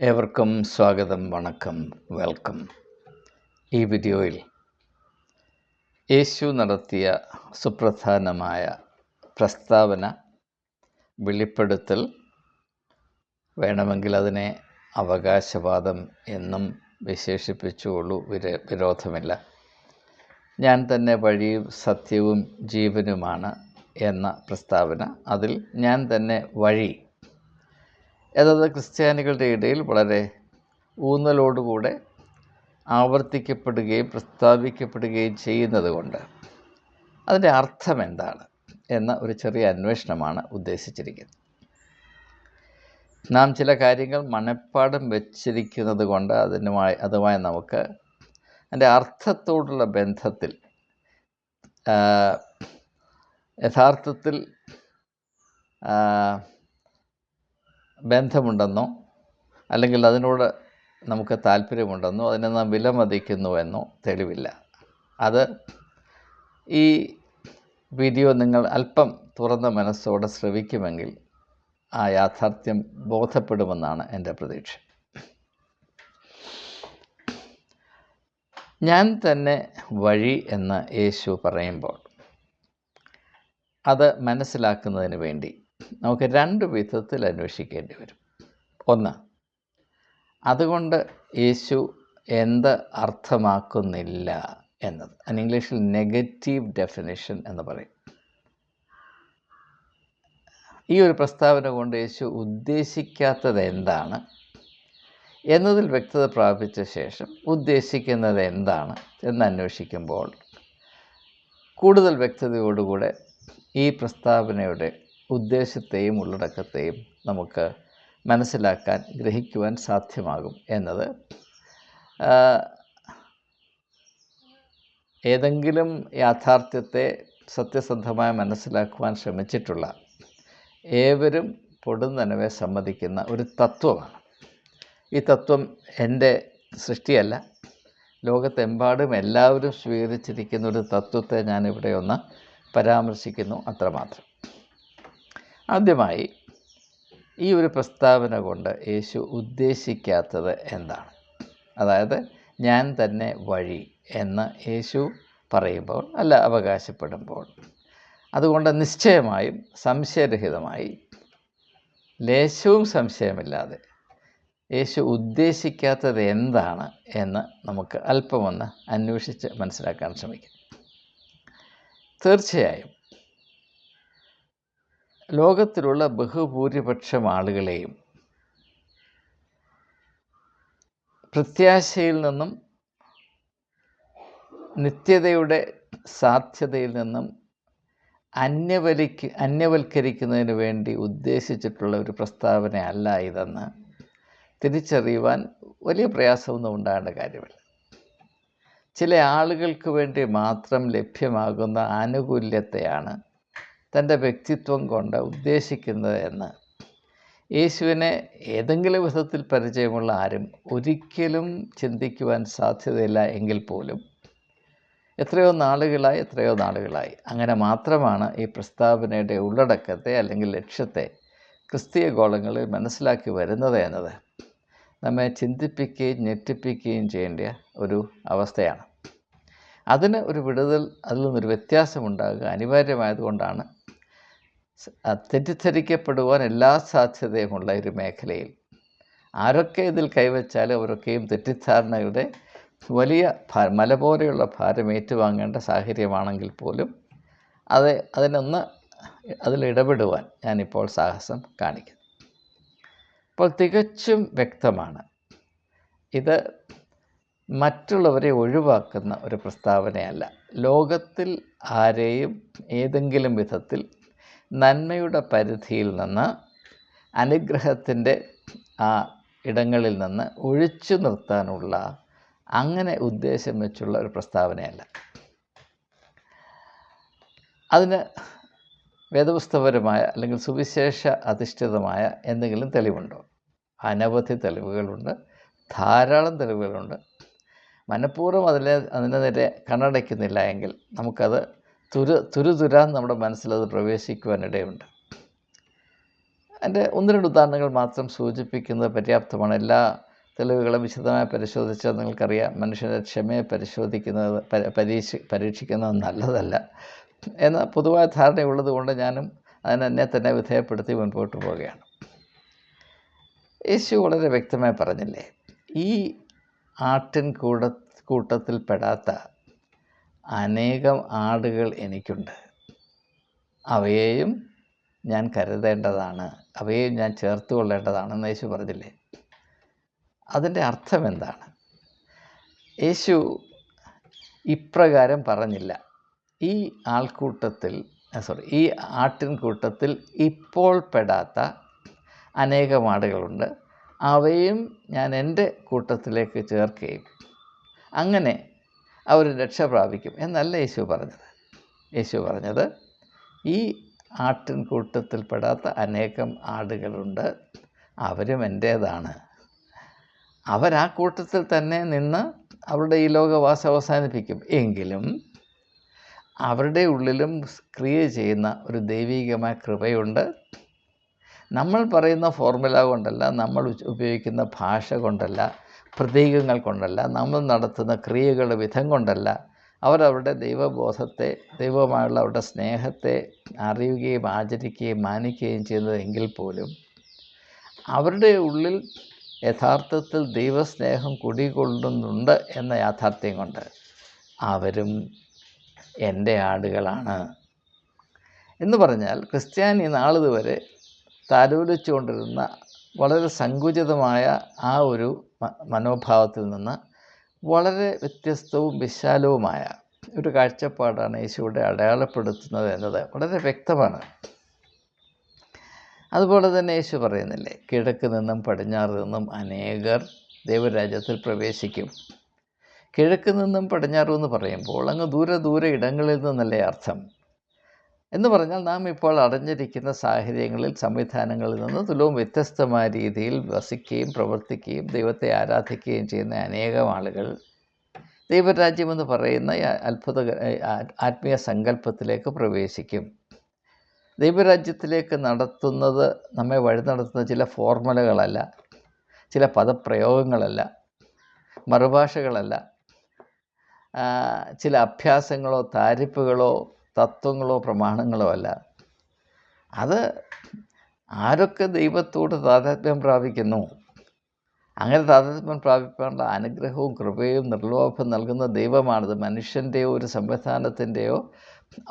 ഏവർക്കും സ്വാഗതം വണക്കം വെൽക്കം. ഈ വീഡിയോയിൽ യേശു നടത്തിയ സുപ്രധാനമായ പ്രസ്താവന വെളിപ്പെടുത്തൽ വേണമെങ്കിൽ അതിനെ അവകാശവാദം എന്നും വിശേഷിപ്പിച്ചുകൊള്ളൂ. വിര വിരോധമില്ല. ഞാൻ തന്നെ വഴിയും സത്യവും ജീവനുമാണ് എന്ന പ്രസ്താവന അതിൽ ഞാൻ തന്നെ വഴി എന്നത് ക്രിസ്ത്യാനികളുടെ ഇടയിൽ വളരെ ഊന്നലോടുകൂടെ ആവർത്തിക്കപ്പെടുകയും പ്രസ്താവിക്കപ്പെടുകയും ചെയ്യുന്നത് കൊണ്ട് അതിന്റെ അർത്ഥം എന്താണ് എന്ന ഒരു ചെറിയ അന്വേഷണമാണ് ഉദ്ദേശിച്ചിരിക്കുന്നത്. നാം ചില കാര്യങ്ങൾ മനഃപ്പാടം വെച്ചിരിക്കുന്നത് കൊണ്ട് അതിനുമായി അതുമായി നമുക്ക് അതിന്റെ അർത്ഥത്തോടുള്ള ബന്ധത്തിൽ യഥാർത്ഥത്തിൽ ബന്ധമുണ്ടെന്നോ അല്ലെങ്കിൽ അതിനോട് നമുക്ക് താല്പര്യമുണ്ടെന്നോ അതിനെ നാം വിലമതിക്കുന്നുവെന്നോ തെളിവില്ല. അത് ഈ വീഡിയോ നിങ്ങൾ അല്പം തുറന്ന മനസ്സോടെ ശ്രവിക്കുമെങ്കിൽ ആ യാഥാർത്ഥ്യം ബോധപ്പെടുമെന്നാണ് എന്റെ പ്രതീക്ഷ. ഞാൻ തന്നെ വഴി എന്ന് യേശു പറയുമ്പോൾ അത് മനസ്സിലാക്കുന്നതിന് വേണ്ടി നമുക്ക് രണ്ട് വിധത്തിൽ അന്വേഷിക്കേണ്ടി വരും. ഒന്ന് അതുകൊണ്ട് യേശു എന്ത് അർത്ഥമാക്കുന്നില്ല എന്നത്. അതിന് ഇംഗ്ലീഷിൽ നെഗറ്റീവ് ഡെഫിനേഷൻ എന്ന് പറയും. ഈ ഒരു പ്രസ്താവന കൊണ്ട് യേശു ഉദ്ദേശിക്കാത്തത് എന്താണ്? എന്നതിൽ വ്യക്തത പ്രാപിച്ച ശേഷം ഉദ്ദേശിക്കുന്നത് എന്താണ് എന്ന് അന്വേഷിക്കുമ്പോൾ കൂടുതൽ വ്യക്തതയോടുകൂടെ ഈ പ്രസ്താവനയുടെ ഉദ്ദേശത്തെയും ഉള്ളടക്കത്തെയും നമുക്ക് മനസ്സിലാക്കാൻ ഗ്രഹിക്കുവാൻ സാധ്യമാകും എന്നത് ഏതെങ്കിലും യാഥാർത്ഥ്യത്തെ സത്യസന്ധമായി മനസ്സിലാക്കുവാൻ ശ്രമിച്ചിട്ടുള്ള ഏവരും പൊടുന്നനവെ സമ്മതിക്കുന്ന ഒരു തത്വമാണ്. ഈ തത്വം എന്റെ സൃഷ്ടിയല്ല. ലോകത്തെമ്പാടും എല്ലാവരും സ്വീകരിച്ചിരിക്കുന്ന ഒരു തത്വത്തെ ഞാനിവിടെ ഒന്ന് പരാമർശിക്കുന്നു. അത്രമാത്രം. ആദ്യമായി ഈ ഒരു പ്രസ്താവന കൊണ്ട് യേശു ഉദ്ദേശിക്കാത്തത് എന്താണ്? അതായത് ഞാൻ തന്നെ വഴി എന്ന് യേശു പറയുമ്പോൾ അല്ല അവകാശപ്പെടുമ്പോൾ. അതുകൊണ്ട് നിശ്ചയമായും സംശയരഹിതമായി ലേശവും സംശയമില്ലാതെ യേശു ഉദ്ദേശിക്കാത്തത് എന്താണ് എന്ന് നമുക്ക് അല്പമൊന്ന് അന്വേഷിച്ച് മനസ്സിലാക്കാൻ ശ്രമിക്കാം. തീർച്ചയായും ലോകത്തിലുള്ള ബഹുഭൂരിപക്ഷം ആളുകളെയും പ്രത്യാശയിൽ നിന്നും നിത്യതയുടെ സാധ്യതയിൽ നിന്നും അന്യവലിക്ക് അന്യവൽക്കരിക്കുന്നതിന് വേണ്ടി ഉദ്ദേശിച്ചിട്ടുള്ള ഒരു പ്രസ്താവന അല്ല ഇതെന്ന് തിരിച്ചറിയുവാൻ വലിയ പ്രയാസമൊന്നും ഉണ്ടാകേണ്ട കാര്യമില്ല. ചില ആളുകൾക്ക് വേണ്ടി മാത്രം ലഭ്യമാകുന്ന ആനുകൂല്യത്തെയാണ് തന്റെ വ്യക്തിത്വം കൊണ്ട് ഉദ്ദേശിക്കുന്നത് എന്ന്. യേശുവിനെ ഏതെങ്കിലും വിധത്തിൽ പരിചയമുള്ള ആരും ഒരിക്കലും ചിന്തിക്കുവാൻ സാധ്യതയില്ല എങ്കിൽ പോലും. എത്രയോ നാളുകളായി എത്രയോ നാളുകളായി. അങ്ങനെ മാത്രമാണ് ഈ പ്രസ്താവനയുടെ ഉള്ളടക്കത്തെ അല്ലെങ്കിൽ ലക്ഷ്യത്തെ ക്രിസ്തീയ ഗോളങ്ങളിൽ മനസ്സിലാക്കി വരുന്നത് എന്നത്. നമ്മെ ചിന്തിപ്പിക്കുകയും ഞെട്ടിപ്പിക്കുകയും ചെയ്യേണ്ട ഒരു അവസ്ഥയാണ്. അതിന് ഒരു വിടുതൽ അതിൽ നിന്നൊരു വ്യത്യാസമുണ്ടാകുക അനിവാര്യമായതുകൊണ്ടാണ് തെറ്റിദ്ധരിക്കപ്പെടുവാൻ എല്ലാ സാധ്യതയുമുള്ള ഒരു മേഖലയിൽ. ആരൊക്കെ ഇതിൽ കൈവച്ചാലും അവരൊക്കെയും തെറ്റിദ്ധാരണയുടെ വലിയ മല പോലെയുള്ള ഭാരം ഏറ്റുവാങ്ങേണ്ട സാഹചര്യമാണെങ്കിൽ പോലും അത് അതിനൊന്ന് അതിൽ ഇടപെടുവാൻ ഞാനിപ്പോൾ സാഹസം കാണിക്കുന്നു. ഇപ്പോൾ തികച്ചും വ്യക്തമാണ്. ഇത് മറ്റുള്ളവരെ ഒഴിവാക്കുന്ന ഒരു പ്രസ്താവനയല്ല. ലോകത്തിൽ ആരെയും ഏതെങ്കിലും വിധത്തിൽ നന്മയുടെ പരിധിയിൽ നിന്ന് അനുഗ്രഹത്തിന്റെ ആ ഇടങ്ങളിൽ നിന്ന് ഒഴിച്ചു നിർത്താനുള്ള അങ്ങനെ ഉദ്ദേശം വെച്ചുള്ള ഒരു പ്രസ്താവനയല്ല. അതിന് വേദപുസ്തകപരമായ അല്ലെങ്കിൽ സുവിശേഷ അധിഷ്ഠിതമായ എന്തെങ്കിലും തെളിവുണ്ടോ? അനവധി തെളിവുകളുണ്ട് ധാരാളം തെളിവുകളുണ്ട്. മനഃപൂർവം അതിലെ അതിനെ നേരെ കണ്ണടയ്ക്കുന്നില്ല എങ്കിൽ നമുക്കത് തുരു തുരു തുരുതുരാൻ നമ്മുടെ മനസ്സിലത് പ്രവേശിക്കുവാനിടയുണ്ട് എന്റെ ഒന്ന് രണ്ട് ഉദാഹരണങ്ങൾ മാത്രം സൂചിപ്പിക്കുന്നത് പര്യാപ്തമാണ്. എല്ലാ തെളിവുകളും വിശദമായി പരിശോധിച്ചാൽ നിങ്ങൾക്കറിയാം. മനുഷ്യന്റെ ക്ഷമയെ പരിശോധിക്കുന്നത് പരീക്ഷ പരീക്ഷിക്കുന്നത് നല്ലതല്ല. എന്ന പൊതുവായ ധാരണയുള്ളത് കൊണ്ട് ഞാനും അതിനെന്നെ തന്നെ വിധേയപ്പെടുത്തി മുൻപോട്ട് പോവുകയാണ്. യേശു വളരെ വ്യക്തമായി പറഞ്ഞില്ലേ ഈ ആട്ടിൻ കൂട കൂട്ടത്തിൽപ്പെടാത്ത അനേകം ആടുകൾ എനിക്കുണ്ട്. അവയെയും ഞാൻ കരുതേണ്ടതാണ്. അവയെയും ഞാൻ ചേർത്ത് കൊള്ളേണ്ടതാണെന്ന് യേശു പറഞ്ഞില്ലേ? അതിന്റെ അർത്ഥം എന്താണ്? യേശു ഇപ്രകാരം പറഞ്ഞില്ല. ഈ ആൾക്കൂട്ടത്തിൽ സോറി ഈ ആട്ടിൻകൂട്ടത്തിൽ ഇപ്പോൾ പെടാത്ത അനേകം ആടുകളുണ്ട്. അവയും ഞാൻ എന്റെ കൂട്ടത്തിലേക്ക് ചേർക്കുകയും അങ്ങനെ അവർ രക്ഷ പ്രാപിക്കും. എന്നല്ല യേശു പറഞ്ഞത്. യേശു പറഞ്ഞത് ഈ ആട്ടിൻകൂട്ടത്തിൽപ്പെടാത്ത അനേകം ആടുകളുണ്ട് അവരും എന്റേതാണ്. അവരാ കൂട്ടത്തിൽ തന്നെ നിന്ന് അവരുടെ ഈ ലോകവാസം അവസാനിപ്പിക്കും. എങ്കിലും അവരുടെ ഉള്ളിലും ക്രിയ ചെയ്യുന്ന ഒരു ദൈവീകമായ കൃപയുണ്ട്. നമ്മൾ പറയുന്ന ഫോർമുല കൊണ്ടല്ല നമ്മൾ ഉപയോഗിക്കുന്ന ഭാഷ കൊണ്ടല്ല പ്രതീകങ്ങൾ കൊണ്ടല്ല നമ്മൾ നടത്തുന്ന ക്രിയകളുടെ വിധം കൊണ്ടല്ല അവരവരുടെ ദൈവബോധത്തെ ദൈവമായുള്ള അവരുടെ സ്നേഹത്തെ അറിയുകയും ആചരിക്കുകയും മാനിക്കുകയും ചെയ്യുന്നതെങ്കിൽ പോലും അവരുടെ ഉള്ളിൽ യഥാർത്ഥത്തിൽ ദൈവസ്നേഹം കുടികൊള്ളുന്നുണ്ട് എന്ന യാഥാർത്ഥ്യം കൊണ്ട് അവരും എന്റെ ആടുകളാണ്. എന്ന് പറഞ്ഞാൽ ക്രിസ്ത്യാനി നാളിതുവരെ താലോലിച്ചുകൊണ്ടിരുന്ന വളരെ സങ്കുചിതമായ ആ ഒരു മനോഭാവത്തിൽ നിന്ന് വളരെ വ്യത്യസ്തവും വിശാലവുമായ ഒരു കാഴ്ചപ്പാടാണ് യേശുവിടെ അടയാളപ്പെടുത്തുന്നത് എന്നത് വളരെ വ്യക്തമാണ്. അതുപോലെ തന്നെ യേശു പറയുന്നില്ലേ കിഴക്ക് നിന്നും പടിഞ്ഞാറ് നിന്നും അനേകർ ദൈവരാജ്യത്തിൽ പ്രവേശിക്കും. കിഴക്ക് നിന്നും പടിഞ്ഞാറ് എന്ന് പറയുമ്പോൾ അങ്ങ് ദൂരെ ദൂരെ ഇടങ്ങളിൽ നിന്നല്ലേ അർത്ഥം. എന്ന് പറഞ്ഞാൽ നാം ഇപ്പോൾ അടഞ്ഞിരിക്കുന്ന സാഹചര്യങ്ങളിൽ സംവിധാനങ്ങളിൽ നിന്ന് തുലവും വ്യത്യസ്തമായ രീതിയിൽ വസിക്കുകയും പ്രവർത്തിക്കുകയും ദൈവത്തെ ആരാധിക്കുകയും ചെയ്യുന്ന അനേകം ആളുകൾ ദൈവരാജ്യം എന്ന് പറയുന്ന അത്ഭുത ആത്മീയ സങ്കല്പത്തിലേക്ക് പ്രവേശിക്കും. ദൈവരാജ്യത്തിലേക്ക് നടത്തുന്നത് നമ്മെ വഴി നടത്തുന്ന ചില ഫോർമുലകളല്ല ചില പദപ്രയോഗങ്ങളല്ല മറുഭാഷകളല്ല. ചില അഭ്യാസങ്ങളോ താരിപ്പുകളോ തത്വങ്ങളോ പ്രമാണങ്ങളോ അല്ല. അത് ആരൊക്കെ ദൈവത്തോട് താതാത്മ്യം പ്രാപിക്കുന്നു? അങ്ങനെ താതാത്മ്യം പ്രാപിക്കാനുള്ള അനുഗ്രഹവും കൃപയും നിർലോഭം നൽകുന്ന ദൈവമാണത്. മനുഷ്യന്റെയോ ഒരു സംവിധാനത്തിന്റെയോ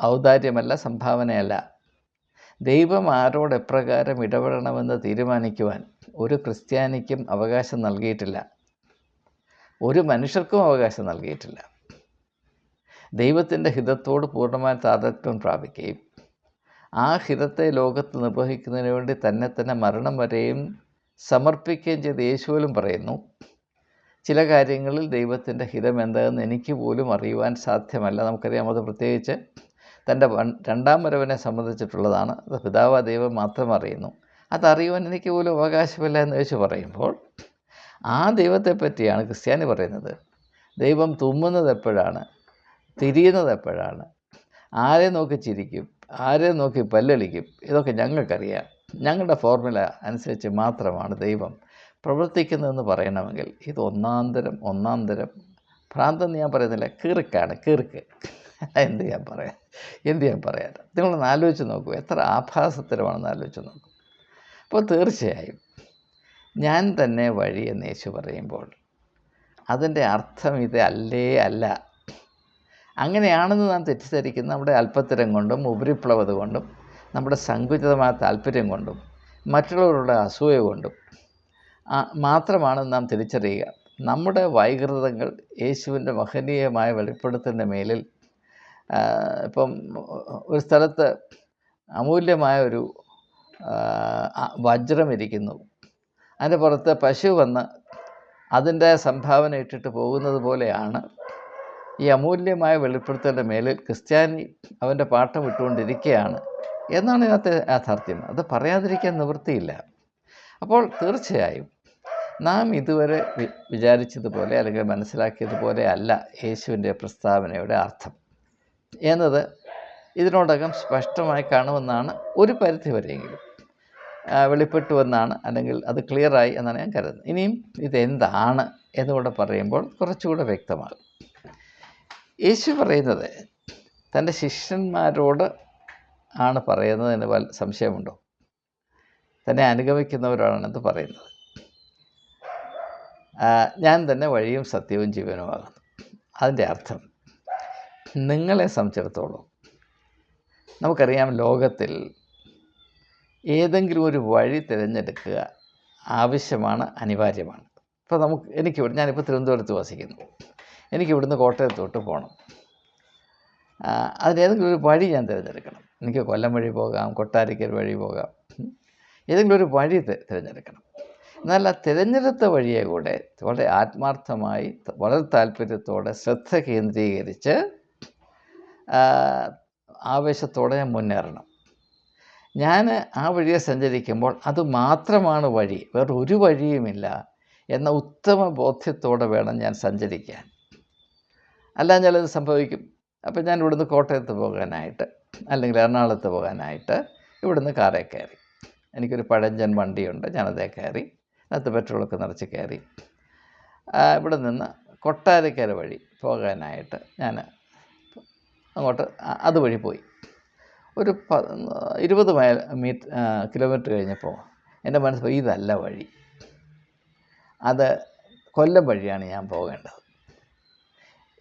ഔദാര്യമല്ല സംഭാവനയല്ല. ദൈവം ആരോട് എപ്രകാരം ഇടപെടണമെന്ന് തീരുമാനിക്കുവാൻ ഒരു ക്രിസ്ത്യാനിക്കും അവകാശം നൽകിയിട്ടില്ല. ഒരു മനുഷ്യർക്കും അവകാശം നൽകിയിട്ടില്ല. ദൈവത്തിന്റെ ഹിതത്തോട് പൂർണമായ താതാത്മ്യം പ്രാപിക്കുകയും ആ ഹിതത്തെ ലോകത്ത് നിർവഹിക്കുന്നതിന് വേണ്ടി തന്നെ തന്നെ മരണം വരെയും സമർപ്പിക്കുകയും ചെയ്ത് യേശുവിലും പറയുന്നു ചില കാര്യങ്ങളിൽ ദൈവത്തിന്റെ ഹിതം എന്താണെന്ന് എനിക്ക് പോലും അറിയുവാൻ സാധ്യമല്ല. നമുക്കറിയാം അത് പ്രത്യേകിച്ച് തന്റെ രണ്ടാം വരവിനെ സംബന്ധിച്ചിട്ടുള്ളതാണ്. അത് പിതാവ് ദൈവം മാത്രം അറിയുന്നു. അതറിയുവാൻ എനിക്ക് പോലും അവകാശമില്ല എന്ന് യേശു പറയുമ്പോൾ ആ ദൈവത്തെപ്പറ്റിയാണ് ക്രിസ്ത്യാനി പറയുന്നത്. ദൈവം തുമ്മുന്നത് എപ്പോഴാണ്? തിരിയുന്നത് എപ്പോഴാണ്? ആരെ നോക്കി ചിരിക്കും? ആരെ നോക്കി പല്ലളിക്കും? ഇതൊക്കെ ഞങ്ങൾക്കറിയാം. ഞങ്ങളുടെ ഫോർമുല അനുസരിച്ച് മാത്രമാണ് ദൈവം പ്രവർത്തിക്കുന്നതെന്ന് പറയണമെങ്കിൽ ഇത് ഒന്നാന്തരം ഒന്നാന്തരം ഒന്നാം തരം. ഭ്രാന്തെന്ന് ഞാൻ പറയുന്നില്ല കീറിക്കാണ് കീറിക്ക് എന്ത് ഞാൻ പറയാം എന്ത് ഞാൻ പറയാം നിങ്ങളൊന്ന് ആലോചിച്ച് നോക്കൂ എത്ര ആഭാസത്തരമാണെന്ന് ആലോചിച്ച് നോക്കൂ. അപ്പോൾ തീർച്ചയായും ഞാൻ തന്നെ വഴി എന്ന് യേശു പറയുമ്പോൾ അതിന്റെ അർത്ഥം ഇത് അല്ലേ അല്ല? അങ്ങനെയാണെന്ന് നാം തെറ്റിദ്ധരിക്കുന്ന നമ്മുടെ അല്പത്തരം കൊണ്ടും ഉപരിപ്ലവത കൊണ്ടും നമ്മുടെ സങ്കുചിതമായ താല്പര്യം കൊണ്ടും മറ്റുള്ളവരുടെ അസൂയ കൊണ്ടും മാത്രമാണ് നാം തിരിച്ചറിയുക. നമ്മുടെ വൈകൃതങ്ങൾ യേശുവിന്റെ മഹനീയമായ വെളിപ്പെടുത്തലിന്റെ മേലിൽ ഇപ്പം ഒരു സ്ഥലത്ത് അമൂല്യമായ ഒരു വജ്രം ഇരിക്കുന്നു. അതിന്റെ പുറത്ത് പശു വന്ന് അതിന്റെ സംഭാവന ഇട്ടിട്ട് പോകുന്നത് പോലെയാണ് ഈ അമൂല്യമായ വെളിപ്പെടുത്തലിന്റെ മേലിൽ ക്രിസ്ത്യാനി അവന്റെ പാട്ടം ഇട്ടുകൊണ്ടിരിക്കുകയാണ് എന്നാണ് ഇതിനകത്തെ യാഥാർത്ഥ്യം. അത് പറയാതിരിക്കാൻ നിവൃത്തിയില്ല. അപ്പോൾ തീർച്ചയായും നാം ഇതുവരെ വിചാരിച്ചതുപോലെ അല്ലെങ്കിൽ മനസ്സിലാക്കിയതുപോലെ അല്ല യേശുവിന്റെ പ്രസ്താവനയുടെ അർത്ഥം. എന്നത് ഇതിനോടകം സ്പഷ്ടമായി കാണുമെന്നാണ് ഒരു പരിധി വരെയെങ്കിലും. വെളിപ്പെട്ടുവെന്നാണ് അല്ലെങ്കിൽ അത് ക്ലിയറായി എന്നാണ് ഞാൻ കരുതുന്നത്. ഇനിയും ഇതെന്താണ് എന്നുകൂടെ പറയുമ്പോൾ കുറച്ചുകൂടെ വ്യക്തമാകും. യേശു പറയുന്നത് തന്റെ ശിഷ്യന്മാരോട് ആണ് പറയുന്നതിന് വല്ല സംശയമുണ്ടോ? തന്നെ അനുഗമിക്കുന്നവരോടാണെന്ന് പറയുന്നത്. ആ, ഞാൻ തന്നെ വഴിയും സത്യവും ജീവനുമാകുന്നു അതിന്റെ അർത്ഥം നിങ്ങളെ സംബന്ധിച്ചിടത്തോളം നമുക്കറിയാം ലോകത്തിൽ ഏതെങ്കിലും ഒരു വഴി തിരഞ്ഞെടുക്കുക ആവശ്യമാണ് അനിവാര്യമാണ്. ഇപ്പോൾ നമുക്ക് എനിക്ക് ഞാനിപ്പോൾ തിരുവനന്തപുരത്ത് വസിക്കുന്നു. എനിക്ക് ഇവിടുന്ന് കോട്ടയത്തോട്ട് പോകണം. അതിലേതെങ്കിലും ഒരു വഴി ഞാൻ തിരഞ്ഞെടുക്കണം. എനിക്ക് കൊല്ലം വഴി പോകാം കൊട്ടാരിക്കൽ വഴി പോകാം. ഏതെങ്കിലും ഒരു വഴി തിരഞ്ഞെടുക്കണം. എന്നാൽ ആ തിരഞ്ഞെടുത്ത വഴിയെ കൂടെ വളരെ ആത്മാർത്ഥമായി വളരെ താല്പര്യത്തോടെ ശ്രദ്ധ കേന്ദ്രീകരിച്ച് ആവേശത്തോടെ ഞാൻ മുന്നേറണം. ഞാൻ ആ വഴിയെ സഞ്ചരിക്കുമ്പോൾ അത് മാത്രമാണ് വഴി വേറെ ഒരു വഴിയുമില്ല എന്ന ഉത്തമ ബോധ്യത്തോടെ വേണം ഞാൻ സഞ്ചരിക്കാൻ. അല്ലാഞ്ഞാൽ ചിലത് സംഭവിക്കും. അപ്പം ഞാൻ ഇവിടുന്ന് കോട്ടയത്ത് പോകാനായിട്ട് അല്ലെങ്കിൽ എറണാകുളത്ത് പോകാനായിട്ട് ഇവിടുന്ന് കാറിൽ കയറി. എനിക്കൊരു പഴഞ്ചൻ വണ്ടിയുണ്ട് ഞാനതേ കയറി. അതിനകത്ത് പെട്രോളൊക്കെ നിറച്ച് കയറി. ഇവിടെ നിന്ന് കൊട്ടാരക്കര വഴി പോകാനായിട്ട് ഞാൻ അങ്ങോട്ട് അതുവഴി പോയി. ഒരു പ ഇരുപത് മൈൽ മീറ്റർ കിലോമീറ്റർ കഴിഞ്ഞപ്പോൾ എന്റെ മനസ്സിൽ ഇതല്ല വഴി. അത് കൊല്ലം വഴിയാണ് ഞാൻ പോകേണ്ടത്.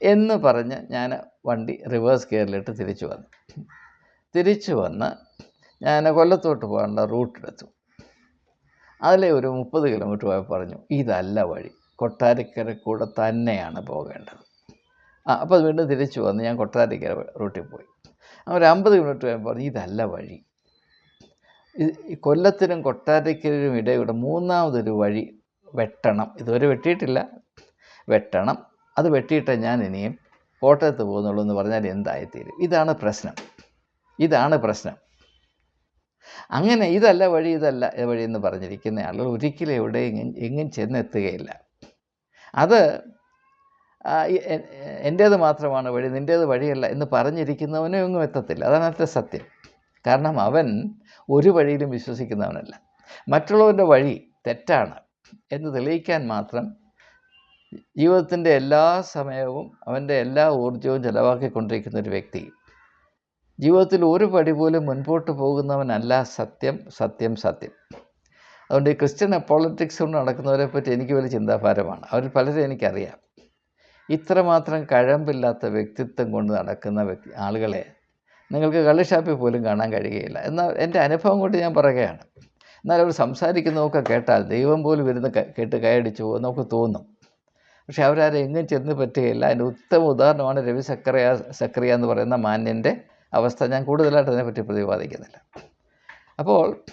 എന്ന് പറഞ്ഞ് ഞാൻ വണ്ടി റിവേഴ്സ് ഗിയറിലിട്ട് തിരിച്ചു വന്നു. തിരിച്ചു വന്ന് ഞാൻ കൊല്ലത്തോട്ട് പോകാനുള്ള റൂട്ടെടുത്തു അതിലെ ഒരു മുപ്പത് കിലോമീറ്റർ പോയി പറഞ്ഞു ഇതല്ല വഴി. കൊട്ടാരക്കര കൂടെ തന്നെയാണ് പോകേണ്ടത്. ആ അപ്പോൾ വീണ്ടും തിരിച്ചു വന്ന് ഞാൻ കൊട്ടാരക്കര റൂട്ടിൽ പോയി. ഒരു അമ്പത് കിലോമീറ്റർ പോയി പറഞ്ഞു ഇതല്ല വഴി. കൊല്ലത്തിനും കൊട്ടാരക്കരയിലും ഇടയുടെ മൂന്നാമതൊരു വഴി വെട്ടണം. ഇതുവരെ വെട്ടിയിട്ടില്ല. വെട്ടണം. അത് വെട്ടിയിട്ട് ഞാൻ ഇനിയും കോട്ടയത്ത് പോകുന്നുള്ളൂ എന്ന് പറഞ്ഞാൽ എന്തായിത്തീരും. ഇതാണ് പ്രശ്നം. ഇതാണ് പ്രശ്നം. അങ്ങനെ ഇതല്ല വഴി ഇതല്ല വഴി എന്ന് പറഞ്ഞിരിക്കുന്ന ആളുകൾ ഒരിക്കലും എവിടെ എങ്ങും- ചെന്നെത്തുകയില്ല. അത് എന്റേത് മാത്രമാണ് വഴി നിന്റേത് വഴിയല്ല എന്ന് പറഞ്ഞിരിക്കുന്നവനും എങ്ങും എത്തത്തില്ല. അതാണ് അതിന്റെ സത്യം. കാരണം അവൻ ഒരു വഴിയിലും വിശ്വസിക്കുന്നവനല്ല. മറ്റുള്ളവന്റെ വഴി തെറ്റാണ് എന്ന് തെളിയിക്കാൻ മാത്രം ജീവിതത്തിന്റെ എല്ലാ സമയവും അവന്റെ എല്ലാ ഊർജവും ചെലവാക്കിക്കൊണ്ടിരിക്കുന്ന ഒരു വ്യക്തി. ജീവിതത്തിൽ ഒരു പടി പോലും മുൻപോട്ട് പോകുന്നവനല്ല സത്യം സത്യം സത്യം. അതുകൊണ്ട് ഈ ക്രിസ്ത്യൻ പൊളിറ്റിക്സ് കൊണ്ട് നടക്കുന്നവരെ പറ്റി എനിക്ക് വലിയ ചിന്താഭാരമാണ്. അവർ പലരും എനിക്കറിയാം. ഇത്രമാത്രം കഴമ്പില്ലാത്ത വ്യക്തിത്വം കൊണ്ട് നടക്കുന്ന വ്യക്തി ആളുകളെ നിങ്ങൾക്ക് കള്ളിഷാപ്പിൽ പോലും കാണാൻ കഴിയുകയില്ല. എന്നാൽ എന്റെ അനുഭവം കൊണ്ട് ഞാൻ പറയുകയാണ്. എന്നാൽ അവർ സംസാരിക്കുന്നതൊക്കെ കേട്ടാൽ ദൈവം പോലും ഇരുന്ന് കേട്ട് കൈയടിച്ചു നമുക്ക് തോന്നും. പക്ഷെ അവരാരും എങ്ങും ചെന്ന് പറ്റുകയില്ല. അതിന്റെ ഉത്തമ ഉദാഹരണമാണ് രവി സക്കറിയ സക്കറിയ എന്ന് പറയുന്ന മാന്യന്റെ അവസ്ഥ. ഞാൻ കൂടുതലായിട്ട് അതിനെപ്പറ്റി പ്രതിപാദിക്കുന്നില്ല. അപ്പോൾ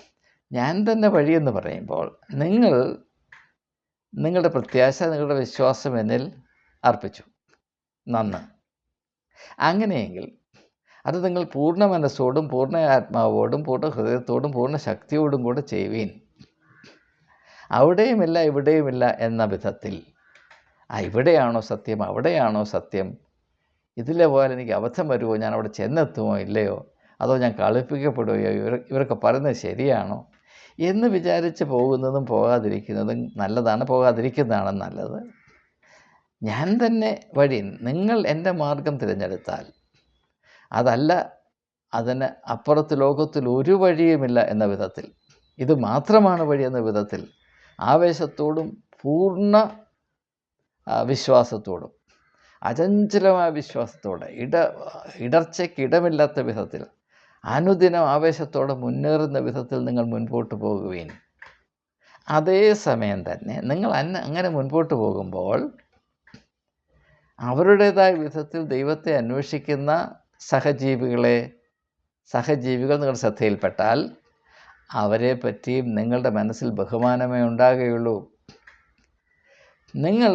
ഞാൻ തന്നെ വഴിയെന്ന് പറയുമ്പോൾ നിങ്ങൾ നിങ്ങളുടെ പ്രത്യാശ നിങ്ങളുടെ വിശ്വാസം എന്നിൽ അർപ്പിച്ചു. നന്ന്. അങ്ങനെയെങ്കിൽ അത് നിങ്ങൾ പൂർണ മനസ്സോടും പൂർണ ആത്മാവോടും പൂർണ ഹൃദയത്തോടും പൂർണ ശക്തിയോടും കൂടെ ചെയ്യുവീൻ. അവിടെയുമില്ല ഇവിടെയുമില്ല എന്ന വിധത്തിൽ ആ ഇവിടെയാണോ സത്യം? അവിടെയാണോ സത്യം? ഇതിലെ പോലെ എനിക്ക് അബദ്ധം വരുമോ ഞാൻ അവിടെ ചെന്നെത്തുമോ? ഇല്ലയോ? അതോ ഞാൻ കളിപ്പിക്കപ്പെടുകയോ? ഇവർ ഇവരൊക്കെ പറയുന്നത് ശരിയാണോ? എന്ന് വിചാരിച്ച് പോകുന്നതും പോകാതിരിക്കുന്നതും നല്ലതാണ്. പോകാതിരിക്കുന്നതാണ് നല്ലത്. ഞാൻ തന്നെ വഴി നിങ്ങൾ എന്റെ മാർഗം തിരഞ്ഞെടുത്താൽ അതല്ല അതിന് അപ്പുറത്ത് ലോകത്തിൽ ഒരു വഴിയുമില്ല എന്ന വിധത്തിൽ. ഇത് മാത്രമാണ് വഴി എന്ന വിധത്തിൽ ആവേശത്തോടും പൂർണ വിശ്വാസത്തോടും. അചഞ്ചലമായ വിശ്വാസത്തോടെ ഇട ഇടർച്ചയ്ക്ക് ഇടമില്ലാത്ത വിധത്തിൽ അനുദിനം ആവേശത്തോടെ മുന്നേറുന്ന വിധത്തിൽ നിങ്ങൾ മുൻപോട്ട് പോകുകയും അതേ സമയം തന്നെ നിങ്ങൾ അന്ന അങ്ങനെ മുൻപോട്ട് പോകുമ്പോൾ അവരുടേതായ വിധത്തിൽ ദൈവത്തെ അന്വേഷിക്കുന്ന സഹജീവികളെ സഹജീവികൾ നിങ്ങളുടെ ശ്രദ്ധയിൽപ്പെട്ടാൽ അവരെ പറ്റിയും നിങ്ങളുടെ മനസ്സിൽ ബഹുമാനമേ ഉണ്ടാകുകയുള്ളൂ. നിങ്ങൾ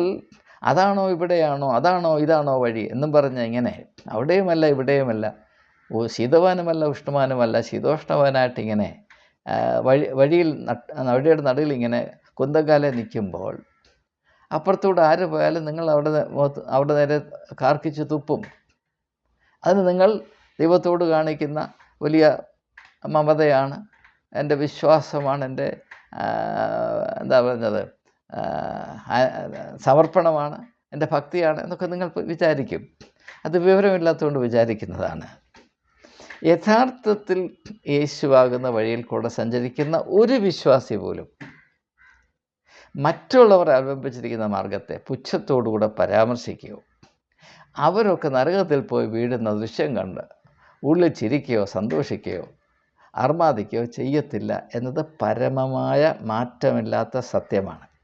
അതാണോ ഇവിടെയാണോ അതാണോ ഇതാണോ വഴി എന്നും പറഞ്ഞ് ഇങ്ങനെ. അവിടെയുമല്ല ഇവിടെയുമല്ല. ഓ ശീതവാനുമല്ല ഉഷ്ണവാനുമല്ല ശീതോഷ്ണവാനായിട്ട് ഇങ്ങനെ വഴി വഴിയിൽ വഴിയുടെ നടുവിൽ ഇങ്ങനെ കുന്തക്കാലെ നിൽക്കുമ്പോൾ അപ്പുറത്തൂടെ ആര് പോയാലും നിങ്ങൾ അവിടെ അവിടെ നേരെ കാർക്കിച്ച് തുപ്പും. അതിന് നിങ്ങൾ ദൈവത്തോട് കാണിക്കുന്ന വലിയ മമതയാണ് എന്റെ വിശ്വാസമാണ് എന്റെ എന്താ പറയുന്നത് സമർപ്പണമാണ് എന്റെ ഭക്തിയാണ് എന്നൊക്കെ നിങ്ങൾ വിചാരിക്കും. അത് വിവരമില്ലാത്തതുകൊണ്ട് വിചാരിക്കുന്നതാണ്. യഥാർത്ഥത്തിൽ യേശുവാകുന്ന വഴിയിൽ കൂടെ സഞ്ചരിക്കുന്ന ഒരു വിശ്വാസി പോലും മറ്റുള്ളവർ അവലംബിച്ചിരിക്കുന്ന മാർഗത്തെ പുച്ഛത്തോടുകൂടെ പരാമർശിക്കുകയോ അവരൊക്കെ നരകത്തിൽ പോയി വീഴുന്ന ദൃശ്യം കണ്ട് ഉള്ളിൽ ചിരിക്കുകയോ സന്തോഷിക്കുകയോ അർമാദിക്കുകയോ ചെയ്യത്തില്ല എന്നത് പരമമായ മാറ്റമില്ലാത്ത സത്യമാണ്.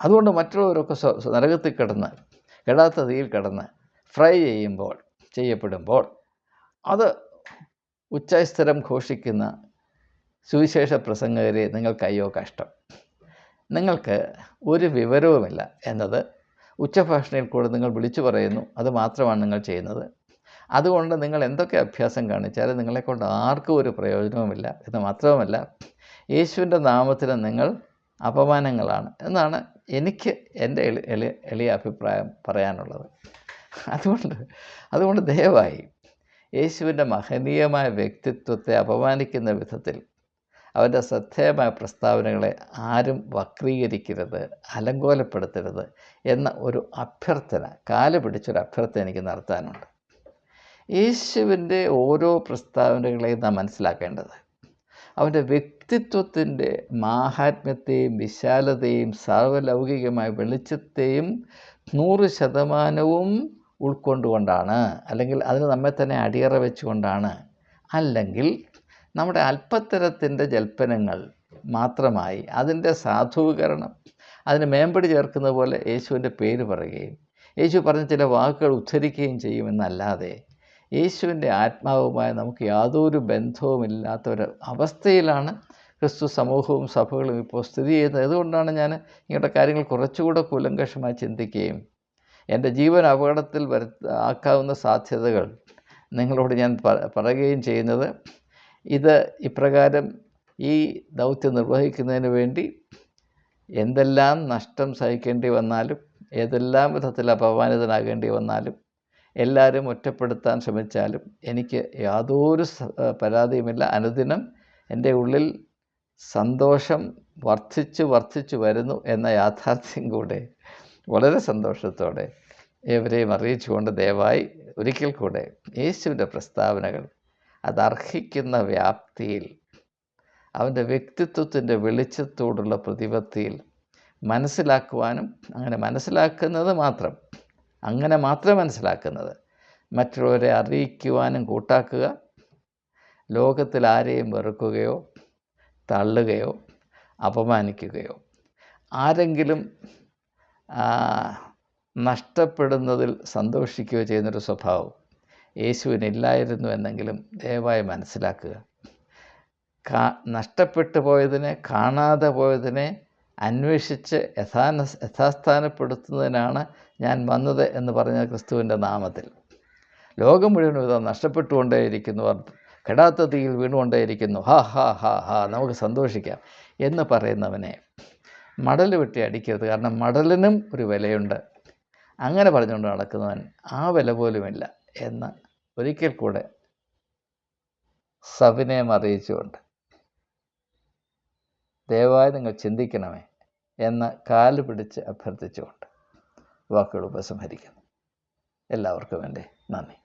അതുകൊണ്ട് മറ്റുള്ളവരൊക്കെ നരകത്തിൽ കിടന്ന് കെടാത്ത തീയിൽ കിടന്ന് ഫ്രൈ ചെയ്യുമ്പോൾ ചെയ്യപ്പെടുമ്പോൾ അത് ഉച്ചസ്ഥരം ഘോഷിക്കുന്ന സുവിശേഷ പ്രസംഗകരെ നിങ്ങൾക്ക് അയ്യോ കഷ്ടം. നിങ്ങൾക്ക് ഒരു വിവരവുമില്ല എന്നത് ഉച്ചഭാഷണയിൽ കൂടെ നിങ്ങൾ വിളിച്ചു പറയുന്നു. അത് മാത്രമാണ് നിങ്ങൾ ചെയ്യുന്നത്. അതുകൊണ്ട് നിങ്ങൾ എന്തൊക്കെ അഭ്യാസം കാണിച്ചാലും നിങ്ങളെക്കൊണ്ട് ആർക്കും ഒരു പ്രയോജനവുമില്ല. എന്ന് മാത്രവുമല്ല യേശുവിന്റെ നാമത്തിന് നിങ്ങൾ അപമാനങ്ങളാണ് എന്നാണ് എനിക്ക് എന്റെ എളി എളി എളിയ അഭിപ്രായം പറയാനുള്ളത് അതുകൊണ്ട് അതുകൊണ്ട് ദയവായി യേശുവിന്റെ മഹനീയമായ വ്യക്തിത്വത്തെ അപമാനിക്കുന്ന വിധത്തിൽ അവന്റെ ശ്രദ്ധേയമായ പ്രസ്താവനകളെ ആരും വക്രീകരിക്കരുത് അലങ്കോലപ്പെടുത്തരുത് എന്ന ഒരു അഭ്യർത്ഥന കാൽ പിടിച്ചൊരു അഭ്യർത്ഥന എനിക്ക് നടത്താനുണ്ട്. യേശുവിന്റെ ഓരോ പ്രസ്താവനകളെയും നാം മനസ്സിലാക്കേണ്ടത് അവന്റെ വ്യക്തിത്വത്തിന്റെ മാഹാത്മ്യത്തെയും വിശാലതയും സർവലൗകികമായ വെളിച്ചത്തെയും നൂറ് ശതമാനവും ഉൾക്കൊണ്ടുകൊണ്ടാണ്. അല്ലെങ്കിൽ അതിന് നമ്മെ തന്നെ അടിയറ വെച്ചുകൊണ്ടാണ്. അല്ലെങ്കിൽ നമ്മുടെ അല്പത്തരത്തിന്റെ ജൽപ്പനങ്ങൾ മാത്രമായി അതിന്റെ സാധൂകരണം അതിന് മേമ്പടി ചേർക്കുന്ന പോലെ യേശുവിന്റെ പേര് പറയുകയും യേശു പറഞ്ഞ ചില വാക്കുകൾ ഉദ്ധരിക്കുകയും ചെയ്യുമെന്നല്ലാതെ യേശുവിന്റെ ആത്മാവുമായി നമുക്ക് യാതൊരു ബന്ധവുമില്ലാത്ത ഒരു അവസ്ഥയിലാണ് ക്രിസ്തു സമൂഹവും സഭകളും ഇപ്പോൾ സ്ഥിതി ചെയ്യുന്നത് അതുകൊണ്ടാണ് ഞാൻ ഇങ്ങനത്തെ കാര്യങ്ങൾ കുറച്ചുകൂടെ കൂലങ്കഷമായി ചിന്തിക്കുകയും എന്റെ ജീവൻ അപകടത്തിൽ വരു ആക്കാവുന്ന സാധ്യതകൾ നിങ്ങളോട് ഞാൻ പറയുകയും ചെയ്യുന്നത് ഇത് ഇപ്രകാരം ഈ ദൗത്യം നിർവഹിക്കുന്നതിന് വേണ്ടി എന്തെല്ലാം നഷ്ടം സഹിക്കേണ്ടി വന്നാലും ഏതെല്ലാം വിധത്തിൽ അപമാനിതനാകേണ്ടി വന്നാലും എല്ലാവരും ഒറ്റപ്പെടുത്താൻ ശ്രമിച്ചാലും എനിക്ക് യാതൊരു പരാതിയുമില്ല. അനുദിനം എന്റെ ഉള്ളിൽ സന്തോഷം വർദ്ധിച്ചു വർദ്ധിച്ചു വരുന്നു എന്ന യാഥാർത്ഥ്യം കൂടെ വളരെ സന്തോഷത്തോടെ ഏവരെയും അറിയിച്ചുകൊണ്ട് ദയവായി ഒരിക്കൽ കൂടെ യേശുവിന്റെ പ്രസ്താവനകൾ അത് അർഹിക്കുന്ന വ്യാപ്തിയിൽ അവന്റെ വ്യക്തിത്വത്തിന്റെ വെളിച്ചത്തോടുള്ള പ്രതിപത്തിയിൽ മനസ്സിലാക്കുവാനും അങ്ങനെ മനസ്സിലാക്കുന്നത് മാത്രം അങ്ങനെ മാത്രം മനസ്സിലാക്കുന്നത്. മറ്റുള്ളവരെ അറിയിക്കുവാനും കൂട്ടാക്കുക. ലോകത്തിൽ ആരെയും വെറുക്കുകയോ തള്ളുകയോ അപമാനിക്കുകയോ. ആരെങ്കിലും നഷ്ടപ്പെടുന്നതിൽ സന്തോഷിക്കുകയോ ചെയ്യുന്നൊരു സ്വഭാവം യേശുവിനില്ലായിരുന്നു എന്നെങ്കിലും ദയവായി മനസ്സിലാക്കുക. കാ നഷ്ടപ്പെട്ടു പോയതിനെ കാണാതെ പോയതിനെ അന്വേഷിച്ച് യഥാന യഥാസ്ഥാനപ്പെടുത്തുന്നതിനാണ് ഞാൻ വന്നത് എന്ന് പറഞ്ഞ ക്രിസ്തുവിന്റെ നാമത്തിൽ. ലോകം മുഴുവനും ഇത് നഷ്ടപ്പെട്ടുകൊണ്ടേയിരിക്കുന്നു. കെടാത്ത തീയിൽ വീണുകൊണ്ടേയിരിക്കുന്നു. ഹാ ഹാ ഹാ ഹാ നമുക്ക് സന്തോഷിക്കാം. എന്ന് പറയുന്നവനെ മടൽ വെട്ടി അടിക്കരുത്. കാരണം മടലിനും ഒരു വിലയുണ്ട്. അങ്ങനെ പറഞ്ഞുകൊണ്ട് നടക്കുന്നവൻ ആ വില പോലുമില്ല എന്ന് ഒരിക്കൽ കൂടെ സവിനയം അറിയിച്ചുകൊണ്ട്. ദയവായി നിങ്ങൾ ചിന്തിക്കണമേ എന്ന് കാൽ പിടിച്ച് അഭ്യർത്ഥിച്ചുകൊണ്ട് വാക്കുകൾ ഉപസംഹരിക്കുന്നു. എല്ലാവർക്കും എന്റെ നന്ദി.